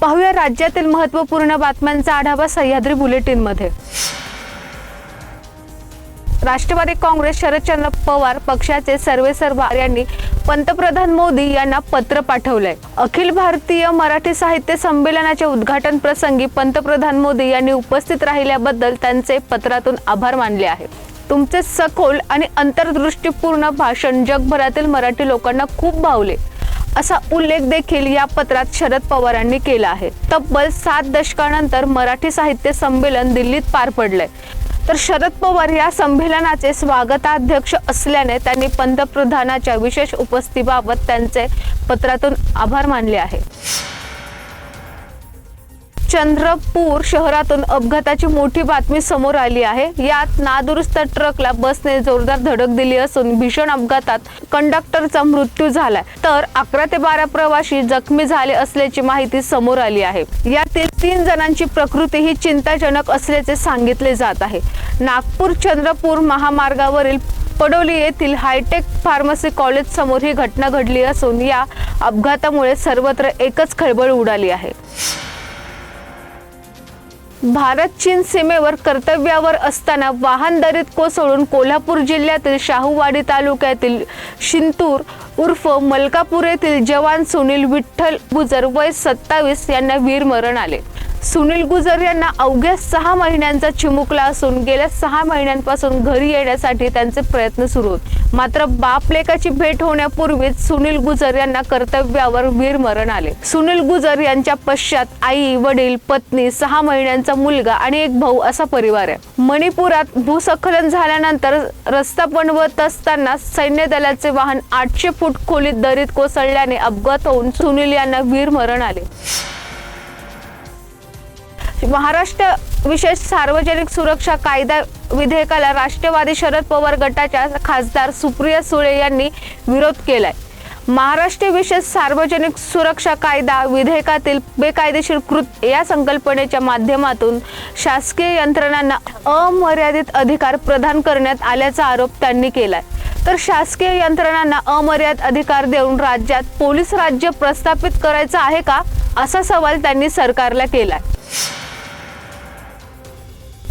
पाहूया राज्यातील महत्त्वपूर्ण बातम्यांचा आढावा सह्याद्री बुलेटिनमध्ये. राष्ट्रवादी काँग्रेस शरदचंद्र पवार पक्षाचे सर्वेसर्वा यांनी पंतप्रधान मोदी यांना पत्र पाठवलंय. अखिल भारतीय मराठी साहित्य संमेलनाच्या उद्घाटन प्रसंगी पंतप्रधान मोदी यांनी उपस्थित राहिल्याबद्दल त्यांचे पत्रातून आभार मानले आहे. तुमचे सखोल आणि अंतर्दृष्टीपूर्ण भाषण जगभरातील मराठी लोकांना खूप भावले. असा उल्लेख देखील या पत्रात शरद पवारांनी केला आहे. तब्बल सात दशकानंतर मराठी साहित्य संमेलन दिल्लीत पार पडलंय. तर शरद पवार या संमेलनाचे स्वागताध्यक्ष असल्याने त्यांनी पंतप्रधानाच्या विशेष उपस्थितीबाबत त्यांचे पत्रातून आभार मानले आहे. चंद्रपूर शहरातून अपघाताची मोठी बातमी समोर आली आहे. यात नादुरुस्त ट्रकला बसने जोरदार धडक दिली असून भीषण अपघातात कंडक्टरचा मृत्यू झालाय. तर अकरा ते बारा प्रवासी जखमी झाले असल्याची माहिती समोर आली आहे. यातील तीन जणांची प्रकृती ही चिंताजनक असल्याचे सांगितले जात आहे. नागपूर चंद्रपूर महामार्गावरील पडोली येथील हायटेक फार्मसी कॉलेज समोर ही घटना घडली असून या अपघातामुळे सर्वत्र एकच खळबळ उडाली आहे. भारत चीन सीमेवर कर्तव्यावर असताना वाहन दरीत कोसळून कोल्हापूर जिल्ह्यातील शाहूवाडी तालुक्यातील शिंतूर उर्फ मलकापूर येथील जवान सुनील विठ्ठल गुजर वय सत्तावीस यांना वीरमरण आले. सुनील गुजर यांना अवघ्या सहा महिन्यांचा चिमुकला असून गेल्या सहा महिन्यांपासून घरी येण्यासाठी त्यांचे प्रयत्न सुरू. होते मात्र बापलेकाची भेट होण्यापूर्वीच सुनील गुजर यांना कर्तव्यावर वीरमरण आले. सुनील गुजर यांच्या पश्चात आई वडील पत्नी सहा महिन्यांचा मुलगा आणि एक भाऊ असा परिवार आहे. मणिपुरात भूस्खलन झाल्यानंतर रस्ता बनवत असताना सैन्य दलाचे वाहन आठशे फूट खोलीत दरीत कोसळल्याने अपघात होऊन सुनील यांना वीरमरण आले. महाराष्ट्र विशेष सार्वजनिक सुरक्षा कायदा विधेयकाला राष्ट्रवादी शरद पवार गटाच्या खासदार सुप्रिया सुळे यांनी विरोध केलाय. महाराष्ट्र विशेष सार्वजनिक सुरक्षा कायदा विधेयकातील बेकायदेशीर कृत या संकल्पनेच्या माध्यमातून शासकीय यंत्रणांना अमर्यादित अधिकार प्रदान करण्यात आल्याचा आरोप त्यांनी केलाय. तर शासकीय यंत्रणांना अमर्याद अधिकार देऊन राज्यात पोलीस राज्य प्रस्थापित करायचं आहे का? असा सवाल त्यांनी सरकारला केलाय.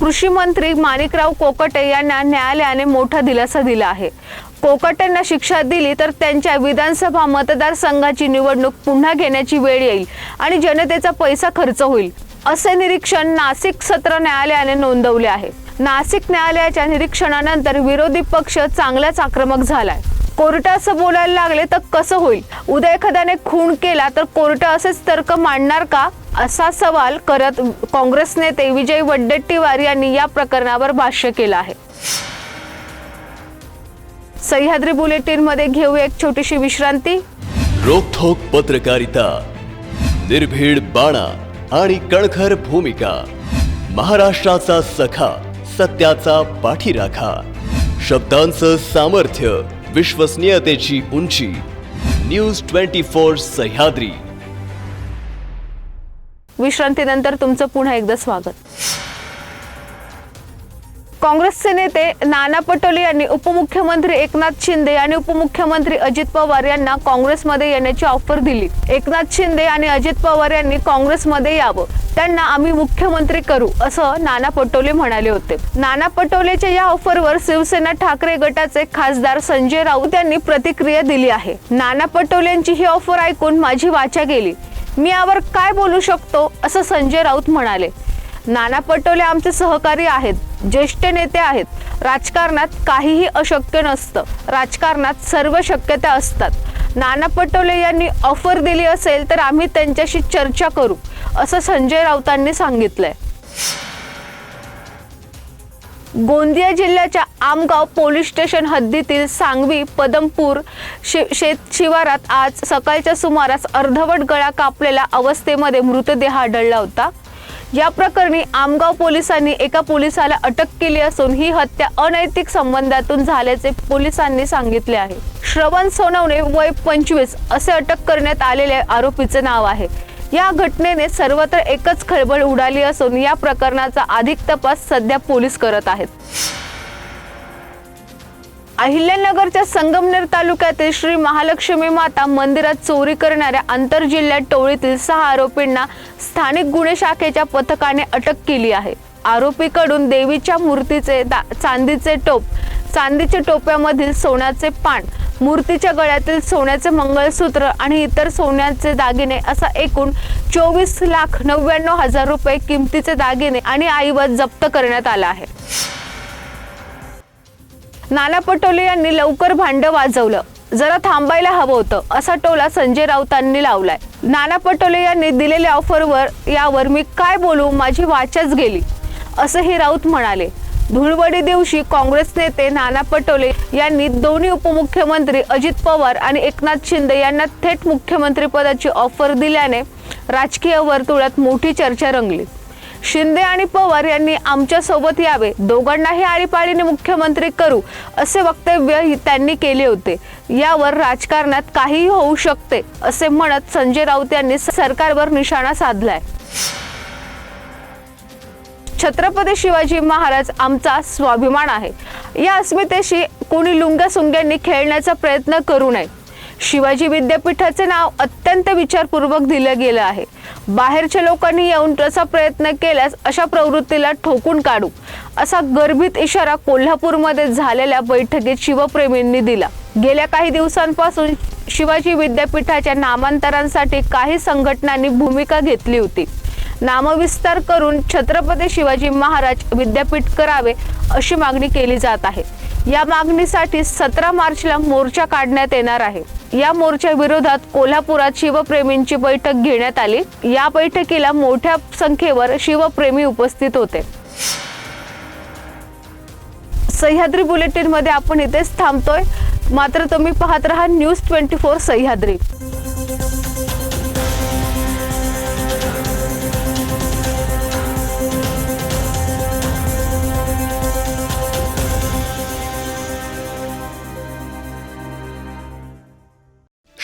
कृषी मंत्री माणिकराव कोकटे यांना न्यायालयाने मोठा दिलासा दिला आहे. कोकटेंना शिक्षा दिली तर त्यांच्या विधानसभा मतदारसंघाची निवडणूक पुन्हा घेण्याची वेळ येईल आणि जनतेचा पैसा खर्च होईल असे निरीक्षण नाशिक सत्र न्यायालयाने नोंदवले आहे. नाशिक न्यायालयाच्या निरीक्षणानंतर विरोधी पक्ष चांगलाच आक्रमक झालाय. कोर्ट असं बोलायला लागले तर कसं होईल? उद्या एखाद्याने खून केला तर कोर्ट असेच तर्क मांडणार का? असा सवाल करत काँग्रेस नेते विजय वड्डेट्टीवार यांनी या प्रकरणावर भाष्य केलं आहे. सह्याद्री बुलेटिनमध्ये घेऊ एक छोटीशी विश्रांती. रोखोक पत्रकारिता निर्भीड बाणा आणि कणखर भूमिका महाराष्ट्राचा सखा सत्याचा पाठीराखा शब्दांचं सामर्थ्य विश्वसनीयतेची उंची न्यूज ट्वेंटी फोर सह्याद्री. विश्रांतीनंतर तुमचं पुन्हा एकदा स्वागत. काँग्रेसचे नेते नाना पटोले यांनी उपमुख्यमंत्री एकनाथ शिंदे आणि उपमुख्यमंत्री अजित पवार यांना काँग्रेसमध्ये येण्याची ऑफर दिली. एकनाथ शिंदे आणि अजित पवार यांनी काँग्रेसमध्ये यावं. त्यांना आम्ही मुख्यमंत्री करू असं नाना पटोले म्हणाले होते. नाना पटोलेच्या या ऑफरवर शिवसेना ठाकरे गटाचे खासदार संजय राऊत यांनी प्रतिक्रिया दिली आहे. नाना पटोलेंची ही ऑफर ऐकून माझी वाचा गेली. मी यावर काय बोलू शकतो असं संजय राऊत म्हणाले. नाना पटोले आमचे सहकारी आहेत ज्येष्ठ नेते आहेत. राजकारणात काहीही अशक्य नसतं. राजकारणात सर्व शक्यता असतात. नाना पटोले यांनी ऑफर दिली असेल तर आम्ही त्यांच्याशी चर्चा करू असं संजय राऊतांनी सांगितलंय. गोंदिया जिल्ह्याच्या आमगाव पोलीस स्टेशन हद्दीतील सांगवी पदमपूर शे शेत शिवारात आज सकाळच्या सुमारास अर्धवट गळा कापलेल्या अवस्थेमध्ये मृतदेह आढळला होता. या प्रकरणी आमगाव पोलिसांनी एका पोलिसाला अटक केली असून ही हत्या अनैतिक संबंधातून झाल्याचे पोलिसांनी सांगितले आहे. श्रवण सोनवणे वय पंचवीस असे अटक करण्यात आलेल्या आरोपीचे नाव आहे. या घटनेने सर्वत्र एकच खळबळ उडाली असून या प्रकरणाचा अधिक तपास सध्या पोलीस करत आहेत. अहिल्यानगरच्या संगमनेर तालुक्यातील श्री महालक्ष्मी माता मंदिरात चोरी करणाऱ्या आंतरजिल्ह्या टोळीतील सहा आरोपींना स्थानिक गुन्हे शाखेच्या पथकाने अटक केली आहे. आरोपीकडून देवीच्या मूर्तीचे दा- चांदीचे टोप चांदीच्या टोप्यामधील सोन्याचे पान मूर्तीच्या गळ्यातील सोन्याचे मंगळसूत्र आणि इतर सोन्याचे दागिने असा एकूण चोवीस लाख नव्याण्णव हजार रुपये किमतीचे दागिने आणि ऐवज जप्त करण्यात आला आहे. नाना पटोले यांनी लवकर भांड वाजवलं. जरा थांबायला हवं होतं असा टोला संजय राऊतांनी लावलाय. नाना पटोले यांनी दिलेल्या ऑफरवर यावर मी काय बोलू माझी वाचाच गेली. असंही राऊत म्हणाले. धुळवडी दिवशी काँग्रेस नेते नाना पटोले यांनी दोन्ही उपमुख्यमंत्री अजित पवार आणि एकनाथ शिंदे यांना थेट मुख्यमंत्रीपदाची ऑफर दिल्याने राजकीय वर्तुळात मोठी चर्चा रंगली. शिंदे आणि पवार यांनी आमच्यासोबत यावे. दोघांनाही आळीपाळीने मुख्यमंत्री करू असे वक्तव्य त्यांनी केले होते. यावर राजकारणात काहीही होऊ शकते असे म्हणत संजय राऊत यांनी सरकारवर निशाणा साधलाय. छत्रपती शिवाजी महाराज आमचा स्वाभिमान आहे. या अस्मितेशी कोणी लुंग्या सुंग्यांनी खेळण्याचा प्रयत्न करू नये. शिवाजी विद्यापीठाचे नाव अत्यंत विचारपूर्वक दिलं गेलं आहे. बाहेरच्या लोकांनी येऊन तसा प्रयत्न केल्यास अशा प्रवृत्तीला ठोकून काढू असा गर्भित इशारा कोल्हापूरमध्ये झालेल्या बैठकीत शिवप्रेमींनी दिला. गेल्या काही दिवसांपासून शिवाजी विद्यापीठाच्या नामांतरांसाठी काही संघटनांनी भूमिका घेतली होती. नामविस्तार करून छत्रपती शिवाजी महाराज विद्यापीठ करावे अशी मागणी केली जात आहे. या मागणीसाठी सतरा मार्चला मोर्चा काढण्यात येणार आहे. या मोर्चा विरोधात कोल्हापुरात शिवप्रेमींची बैठक घेण्यात आली. या बैठकीला मोठ्या संख्येवर शिवप्रेमी उपस्थित होते. सह्याद्री बुलेटिनमध्ये आपण इथेच थांबतोय. मात्र तुम्ही पाहत राहा न्यूज ट्वेंटी फोर सह्याद्री.